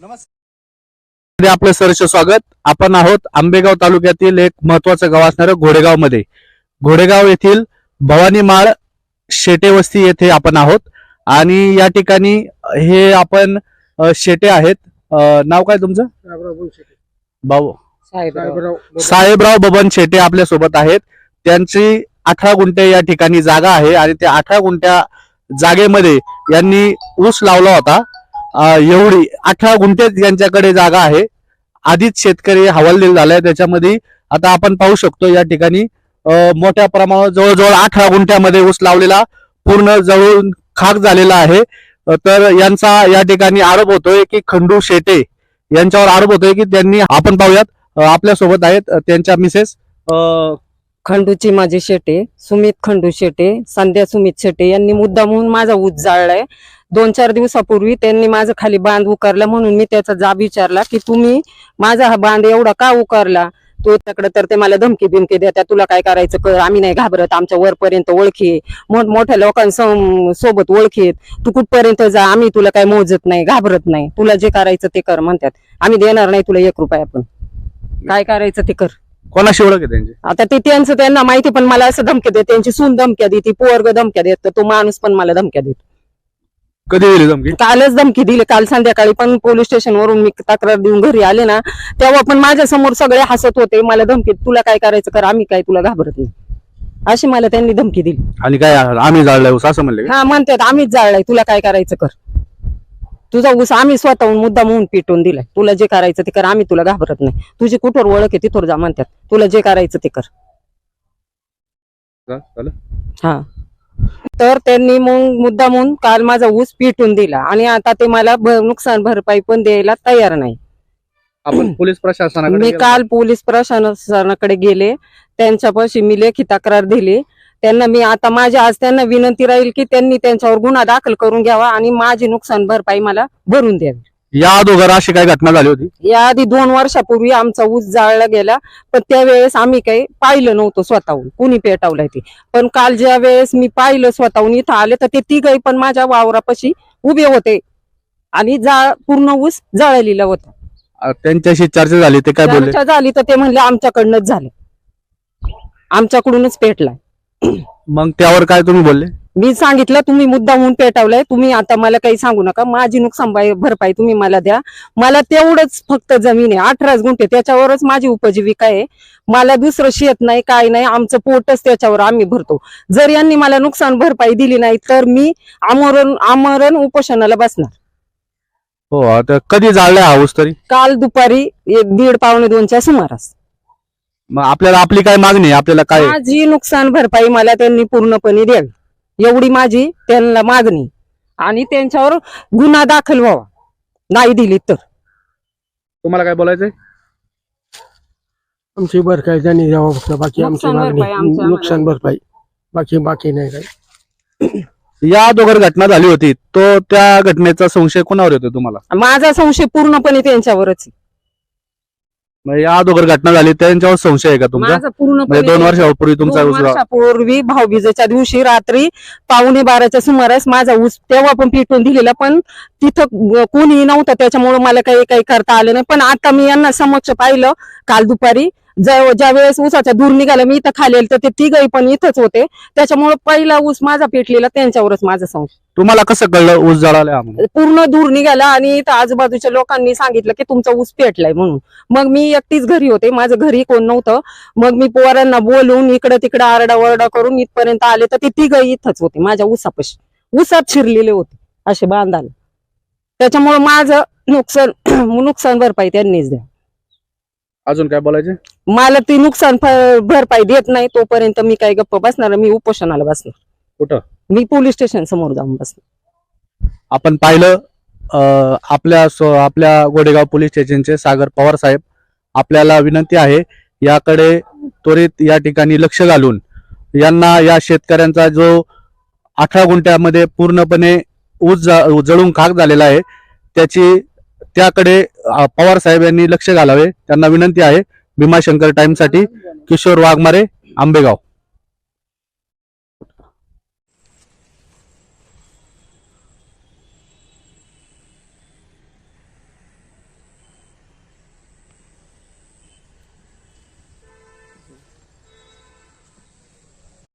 मध्ये आपलं सहर्ष स्वागत. आपण आहोत आंबेगाव तालुक्यातील एक महत्वाचं गाव असणारं घोडेगावमध्ये घोडेगाव येथील भवानी माळ शेटे वस्ती येथे आपण आहोत. आणि या ठिकाणी हे आपण शेटे आहेत. नाव काय तुमचं? भाऊ. साहेबराव बबन शेटे आपल्यासोबत आहेत. त्यांची अठरा गुंठे या ठिकाणी जागा आहे. आणि त्या अठरा गुंठ्या जागेमध्ये यांनी ऊस लावला होता. एवढी अठरा गुंठ्यात यांच्याकडे जागा आहे. आधीच शेतकरी हवालदिल झालाय. त्याच्यामध्ये आता आपण पाहू शकतो या ठिकाणी मोठ्या प्रमाणावर जवळजवळ अठरा गुंठ्यामध्ये ऊस लावलेला पूर्ण जवळून खाक झालेला आहे. तर यांचा या ठिकाणी आरोप होतोय की खंडू शेटे यांच्यावर आरोप होतोय की त्यांनी आपण पाहूयात आपल्यासोबत आपल्यासोबत आहेत त्यांच्या मिसेस खंडूची माझी शेटे सुमित खंडू शेटे संध्या सुमित शेटे यांनी मुद्दा म्हणून माझा ऊस जाळलाय. दोन चार दिवसापूर्वी त्यांनी माझं खाली बांध उकारला म्हणून मी त्याचा जाब विचारला की तुम्ही माझा हा बांध एवढा का उकारला? तो त्याकडे तर ते मला धमकी बिमकी देतात. तुला काय करायचं? कर. आम्ही नाही घाबरत. आमच्या वरपर्यंत ओळखी आहे. मोठमोठ्या लोकांसोबत ओळखी आहेत. तू कुठपर्यंत जा? आम्ही तुला काय मोजत नाही घाबरत नाही. तुला जे करायचं ते कर म्हणतात. आम्ही देणार नाही तुला एक रुपया पण. काय करायचं ते कर. कोणाशी ओळख आहे त्यांची? आता ते त्यांचं त्यांना माहिती पण मला असं धमक्या देत त्यांची सून धमक्या देते पोरग धमक्या देत तर तो माणूस पण मला धमक्या देत. कधी दिली धमकी? कालच धमकी दिली काल संध्याकाळी पण पोलीस स्टेशन वरून मी तक्रार देऊन घरी आले ना तेव्हा पण माझ्यासमोर सगळे हसत होते मला धमकी तुला काय करायचं कर आम्ही काय तुला घाबरत नाही. अशी मला त्यांनी धमकी दिली. आणि काय आम्ही जाळलाय ऊस असं म्हणले का? हा म्हणतात आम्हीच जाळलाय तुला काय करायचं कर. तुझा ऊस आम्ही स्वतःहून मुद्दा म्हणून पिटून दिलाय. तुला जे करायचं ते कर आम्ही तुला घाबरत नाही. तुझी कुठवर ओळख आहे तिथवर जा म्हणतात. तुला जे करायचं ते कर. का? झालं? हा. तर त्यांनी मग मुद्दा म्हणून काल माझा ऊस पिटून दिला. आणि आता ते मला नुकसान भरपाई पण द्यायला तयार नाही. आपण पोलीस प्रशासनाकडे मी गेलो. काल पोलीस प्रशासनाकडे गेले. त्यांच्यापाशी मी लेखी तक्रार दिली. त्यांना मी आता माझी आज त्यांना विनंती राहील की त्यांनी त्यांच्यावर गुन्हा दाखल करून घ्यावा आणि माझी नुकसान भरपाई मला भरून द्यावी. या अगोदर अशी काय घटना झाली होती? याआधी दोन वर्षापूर्वी आमचा ऊस जाळला गेला पण त्यावेळेस आम्ही काही पाहिलं नव्हतं स्वतःहून. कुणी पेटावलंय ते. पण काल ज्या वेळेस मी पाहिलं स्वतःहून इथं आले तर ते तिघही पण माझ्या वावरापाशी उभे होते. आणि जाळ पूर्ण ऊस जळलेला होता. अ, त्यांच्याशी चर्चा झाली ते काय बोलले? चर्चा झाली तर ते म्हणले आमच्याकडनंच झालं. आमच्याकडूनच पेटलाय. मग त्यावर काय तुम्ही बोलले? मी सांगितलं तुम्ही मुद्दा म्हणून पेटवलाय तुम्ही आता मला काही सांगू नका. माझी नुकसान भरपाई तुम्ही मला द्या. मला तेवढंच फक्त जमीन आहे अठराच गुंठे त्याच्यावरच माझी उपजीविका आहे. मला दुसरं शेत नाही काय नाही आमचं पोटच त्याच्यावर आम्ही भरतो. जर यांनी मला नुकसान भरपाई दिली नाही तर मी आमरण आमरण उपोषणाला बसणार. हो आता कधी जाळलाय हा ऊस तरी? काल दुपारी एक दीड पावणे दोनच्या सुमारास. मग आपल्याला आपली काय मागणी आहे? आपल्याला काय? माझी नुकसान भरपाई मला त्यांनी पूर्णपणे द्यावी. एवढी माझी त्यांना मागणी. आणि त्यांच्यावर गुन्हा दाखल व्हावा. नाही दिली तर. तुम्हाला काय बोलायचंय? आमची भरपाई त्यांनी द्यावं फक्त बाकी आमची नुकसान मागणी. भरपाई आमच्या नुकसान भरपाई. बाकी बाकी नाही काही. या अगोदर घटना झाली होती तो त्या घटनेचा संशय कोणावर येतो तुम्हाला? माझा संशय पूर्णपणे त्यांच्यावरच आहे. म्हणजे या अगोदर घटना झाली त्यांच्यावर संशय आहे का तुमचा? माझा पूर्णपणे म्हणजे दोन वर्षापूर्वी तुमचा दोन ऊस ला- वर्षापूर्वी भाऊबीजेच्या दिवशी रात्री पावणे बाराच्या सुमारास माझा ऊस तेव्हा पण पिटून दिलेला पण तिथं कोणीही नव्हतं त्याच्यामुळे मला काही काही करता आलं नाही. पण आता मी यांना समक्ष पाहिलं काल दुपारी. ज्या वेळेस ऊसाच्या दूर निघाला मी इथं खाली आले तर ते तिघही पण इथंच होते. त्याच्यामुळे पहिला ऊस माझा पेटलेला त्यांच्यावरच माझा संशय. तुम्हाला कसं कळलं ऊस जळाला पूर्ण दूर निघाला आणि इथं आजूबाजूच्या लोकांनी सांगितलं की तुमचा ऊस पेटलाय म्हणून. मग मी एकटीच घरी होते माझं घरी कोण नव्हतं. मग मी पोरांना बोलून इकडं तिकडं आरडाओरडा करून इथपर्यंत आले तर ते तिघही इथंच होते माझ्या ऊसापाशी. ऊसात शिरलेले होते असे बांधायला. त्याच्यामुळे माझं नुकसान नुकसान भरपाई त्यांनीच द्या. अजून काय बोलायचे? मला ती नुकसान भ- भरपाई देत नाही तोपर्यंत मी काही गप्प बसणार मी उपोषणाला बसणार. कुठं? मी पोलीस स्टेशन समोर जाऊन बसणार. आपण पाहिलं अं, आपल्या स्व- आपल्या गोडेगाव पोलीस स्टेशनचे सागर पवार साहेब आपल्याला विनंती आहे याकडे त्वरित या ठिकाणी लक्ष घालून यांना या शेतकऱ्यांचा जो अठरा गुंठ्यामध्ये पूर्णपणे ऊस जा- जळून खाक झालेला आहे त्याची त्याकडे पवार साहेब यांनी लक्ष घालावे. त्यांना विनंती आहे भीमाशंकर टाइम्ससाठी किशोर वाघमारे आंबेगाव.